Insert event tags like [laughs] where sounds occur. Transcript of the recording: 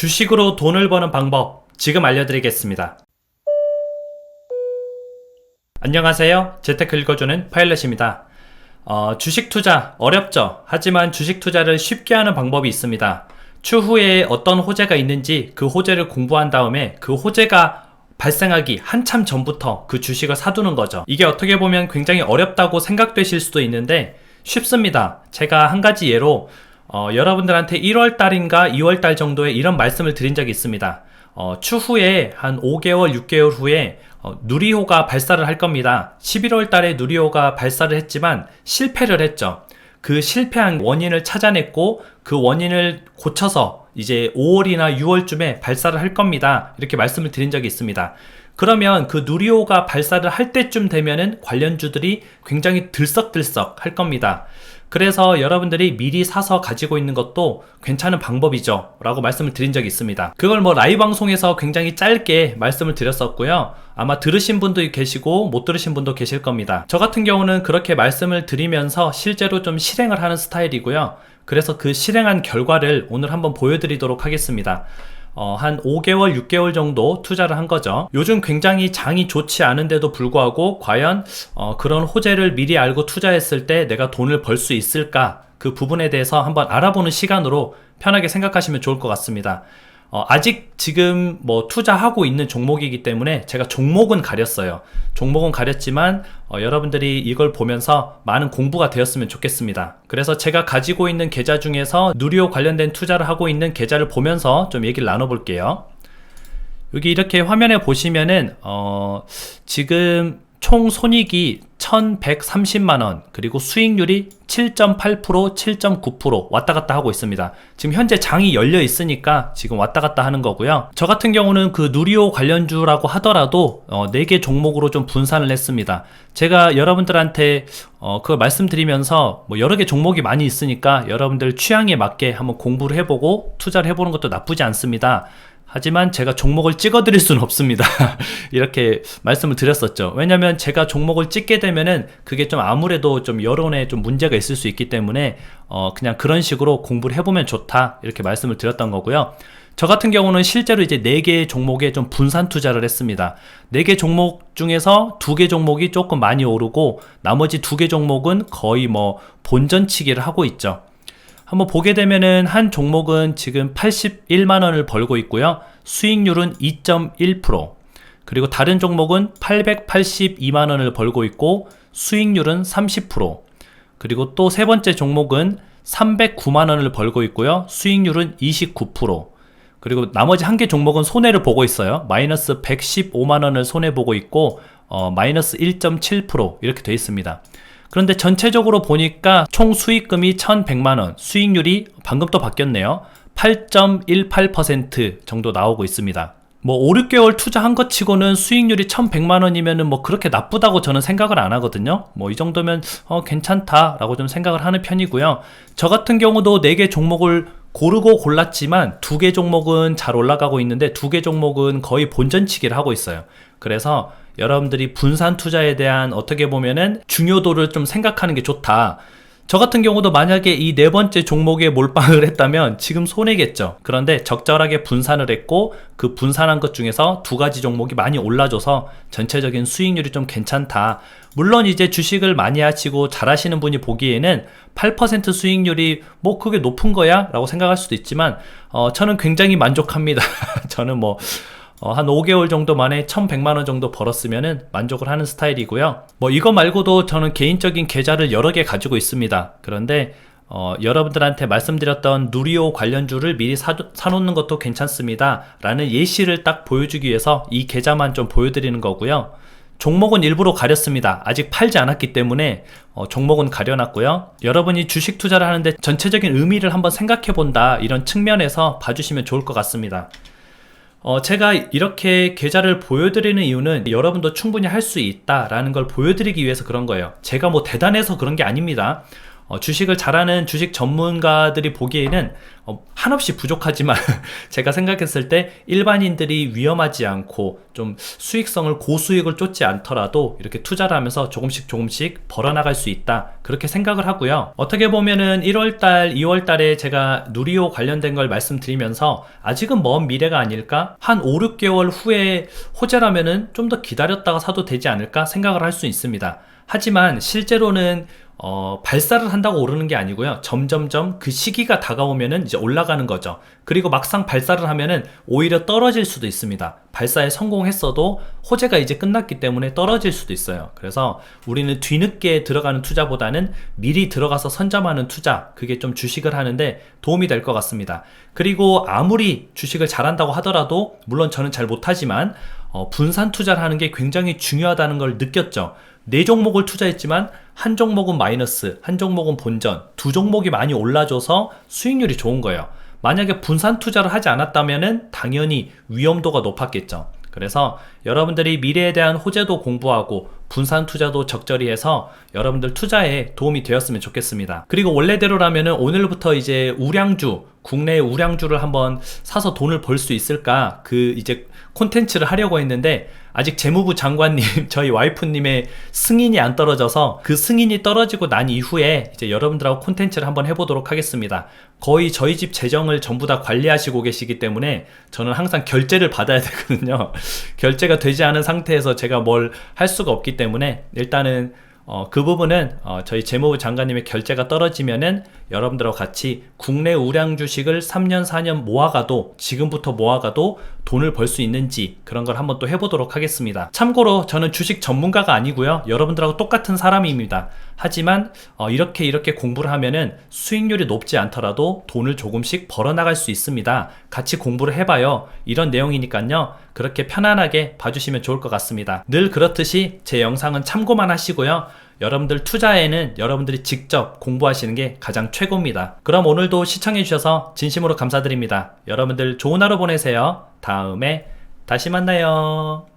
주식으로 돈을 버는 방법 지금 알려드리겠습니다. 안녕하세요. 재테크 읽어주는 파일럿입니다. 어, 주식 투자 어렵죠. 하지만 주식 투자를 쉽게 하는 방법이 있습니다. 추후에 어떤 호재가 있는지 그 호재를 공부한 다음에 그 호재가 발생하기 한참 전부터 그 주식을 사두는 거죠. 이게 어떻게 보면 굉장히 어렵다고 생각되실 수도 있는데 쉽습니다. 제가 한 가지 예로 어, 여러분들한테 1월 달인가 2월 달 정도에 이런 말씀을 드린 적이 있습니다. 어, 추후에 한 5개월, 6개월 후에 어, 누리호가 발사를 할 겁니다. 11월 달에 누리호가 발사를 했지만 실패를 했죠. 그 실패한 원인을 찾아냈고 그 원인을 고쳐서 이제 5월이나 6월쯤에 발사를 할 겁니다. 이렇게 말씀을 드린 적이 있습니다. 그러면 그 누리호가 발사를 할 때쯤 되면은 관련주들이 굉장히 들썩들썩 할 겁니다. 그래서 여러분들이 미리 사서 가지고 있는 것도 괜찮은 방법이죠. 라고 말씀을 드린 적이 있습니다. 그걸 뭐 라이브 방송에서 굉장히 짧게 말씀을 드렸었고요. 아마 들으신 분도 계시고 못 들으신 분도 계실 겁니다. 저 같은 경우는 그렇게 말씀을 드리면서 실제로 좀 실행을 하는 스타일이고요. 그래서 그 실행한 결과를 오늘 한번 보여드리도록 하겠습니다. 어, 한 5개월, 6개월 정도 투자를 한 거죠. 요즘 굉장히 장이 좋지 않은데도 불구하고 과연 어, 그런 호재를 미리 알고 투자했을 때 내가 돈을 벌 수 있을까? 그 부분에 대해서 한번 알아보는 시간으로 편하게 생각하시면 좋을 것 같습니다. 어, 아직 지금 뭐 투자하고 있는 종목이기 때문에 제가 종목은 가렸어요. 종목은 가렸지만 어, 여러분들이 이걸 보면서 많은 공부가 되었으면 좋겠습니다. 그래서 제가 가지고 있는 계좌 중에서 누리호 관련된 투자를 하고 있는 계좌를 보면서 좀 얘기를 나눠볼게요. 여기 이렇게 화면에 보시면은 어, 지금 총 손익이 1130만 원, 그리고 수익률이 7.8%, 7.9% 왔다 갔다 하고 있습니다. 지금 현재 장이 열려 있으니까 지금 왔다 갔다 하는 거고요. 저 같은 경우는 그 누리호 관련주라고 하더라도 어, 4개 종목으로 좀 분산을 했습니다. 제가 여러분들한테 어, 그걸 말씀드리면서 뭐 여러 개 종목이 많이 있으니까 여러분들 취향에 맞게 한번 공부를 해보고 투자를 해보는 것도 나쁘지 않습니다. 하지만 제가 종목을 찍어 드릴 수는 없습니다. [laughs] 이렇게 말씀을 드렸었죠. 왜냐면 제가 종목을 찍게 되면은 그게 좀 아무래도 좀 여론에 좀 문제가 있을 수 있기 때문에 어 그냥 그런 식으로 공부를 해보면 좋다. 이렇게 말씀을 드렸던 거고요. 저 같은 경우는 실제로 이제 4개 종목에 좀 분산 투자를 했습니다. 4개 종목 중에서 2개 종목이 조금 많이 오르고 나머지 2개 종목은 거의 뭐 본전치기를 하고 있죠. 한번 보게 되면은 한 종목은 지금 81만 원을 벌고 있고요. 수익률은 2.1%. 그리고 다른 종목은 882만 원을 벌고 있고 수익률은 30%. 그리고 또 세 번째 종목은 309만 원을 벌고 있고요. 수익률은 29%. 그리고 나머지 한 개 종목은 손해를 보고 있어요. 마이너스 115만 원을 손해 보고 있고 어, 마이너스 1.7% 이렇게 되어 있습니다. 그런데 전체적으로 보니까 총 수익금이 1100만원, 수익률이 방금 또 바뀌었네요. 8.18% 정도 나오고 있습니다. 뭐 5, 6개월 투자한 것 치고는 수익률이 1100만 원이면은 뭐 그렇게 나쁘다고 저는 생각을 안 하거든요. 뭐 이 정도면 어 괜찮다라고 좀 생각을 하는 편이고요. 저 같은 경우도 4개 종목을 고르고 골랐지만 두 개 종목은 잘 올라가고 있는데 두 개 종목은 거의 본전치기를 하고 있어요. 그래서 여러분들이 분산 투자에 대한 어떻게 보면은 중요도를 좀 생각하는 게 좋다. 저 같은 경우도 만약에 이 네 번째 종목에 몰빵을 했다면 지금 손해겠죠. 그런데 적절하게 분산을 했고 그 분산한 것 중에서 두 가지 종목이 많이 올라줘서 전체적인 수익률이 좀 괜찮다. 물론 이제 주식을 많이 하시고 잘 하시는 분이 보기에는 8% 수익률이 뭐 그게 높은 거야? 라고 생각할 수도 있지만 어, 저는 굉장히 만족합니다. [laughs] 저는 뭐 어, 한 5개월 정도 만에 1100만 원 정도 벌었으면 만족을 하는 스타일이고요. 뭐 이거 말고도 저는 개인적인 계좌를 여러 개 가지고 있습니다. 그런데 어, 여러분들한테 말씀드렸던 누리호 관련주를 미리 사, 사놓는 것도 괜찮습니다. 라는 예시를 딱 보여주기 위해서 이 계좌만 좀 보여드리는 거고요. 종목은 일부러 가렸습니다. 아직 팔지 않았기 때문에 어, 종목은 가려놨고요. 여러분이 주식 투자를 하는데 전체적인 의미를 한번 생각해 본다 이런 측면에서 봐주시면 좋을 것 같습니다. 어, 제가 이렇게 계좌를 보여드리는 이유는 여러분도 충분히 할 수 있다라는 걸 보여드리기 위해서 그런 거예요. 제가 뭐 대단해서 그런 게 아닙니다. 어, 주식을 잘하는 주식 전문가들이 보기에는 어, 한없이 부족하지만 [laughs] 제가 생각했을 때 일반인들이 위험하지 않고 좀 수익성을 고수익을 쫓지 않더라도 이렇게 투자를 하면서 조금씩 조금씩 벌어나갈 수 있다. 그렇게 생각을 하고요. 어떻게 보면은 1월달 2월달에 제가 누리호 관련된 걸 말씀드리면서 아직은 먼 미래가 아닐까? 한 5, 6개월 후에 호재라면은 좀 더 기다렸다가 사도 되지 않을까 생각을 할 수 있습니다. 하지만 실제로는 어, 발사를 한다고 오르는 게 아니고요. 점점점 그 시기가 다가오면은 이제 올라가는 거죠. 그리고 막상 발사를 하면은 오히려 떨어질 수도 있습니다. 발사에 성공했어도 호재가 이제 끝났기 때문에 떨어질 수도 있어요. 그래서 우리는 뒤늦게 들어가는 투자보다는 미리 들어가서 선점하는 투자, 그게 좀 주식을 하는데 도움이 될 것 같습니다. 그리고 아무리 주식을 잘한다고 하더라도, 물론 저는 잘 못하지만, 어, 분산 투자를 하는 게 굉장히 중요하다는 걸 느꼈죠. 네 종목을 투자했지만 한 종목은 마이너스, 한 종목은 본전, 두 종목이 많이 올라줘서 수익률이 좋은 거예요. 만약에 분산 투자를 하지 않았다면은 당연히 위험도가 높았겠죠. 그래서 여러분들이 미래에 대한 호재도 공부하고 분산 투자도 적절히 해서 여러분들 투자에 도움이 되었으면 좋겠습니다. 그리고 원래대로라면은 오늘부터 이제 우량주, 국내 우량주를 한번 사서 돈을 벌 수 있을까? 그 이제 콘텐츠를 하려고 했는데 아직 재무부 장관님, [laughs] 저희 와이프님의 승인이 안 떨어져서 그 승인이 떨어지고 난 이후에 이제 여러분들하고 콘텐츠를 한번 해보도록 하겠습니다. 거의 저희 집 재정을 전부 다 관리하시고 계시기 때문에 저는 항상 결제를 받아야 [laughs] 되거든요. 결제가 되지 않은 상태에서 제가 뭘 할 수가 없기 때문에 일단은 어, 그 부분은 어, 저희 재무부 장관님의 결제가 떨어지면은 여러분들하고 같이 국내 우량 주식을 3년, 4년 모아가도 지금부터 모아가도 돈을 벌 수 있는지 그런 걸 한번 또 해보도록 하겠습니다. 참고로 저는 주식 전문가가 아니고요. 여러분들하고 똑같은 사람입니다. 하지만 어, 이렇게 이렇게 공부를 하면은 수익률이 높지 않더라도 돈을 조금씩 벌어 나갈 수 있습니다. 같이 공부를 해봐요. 이런 내용이니까요. 그렇게 편안하게 봐주시면 좋을 것 같습니다. 늘 그렇듯이 제 영상은 참고만 하시고요. 여러분들 투자에는 여러분들이 직접 공부하시는 게 가장 최고입니다. 그럼 오늘도 시청해주셔서 진심으로 감사드립니다. 여러분들 좋은 하루 보내세요. 다음에 다시 만나요.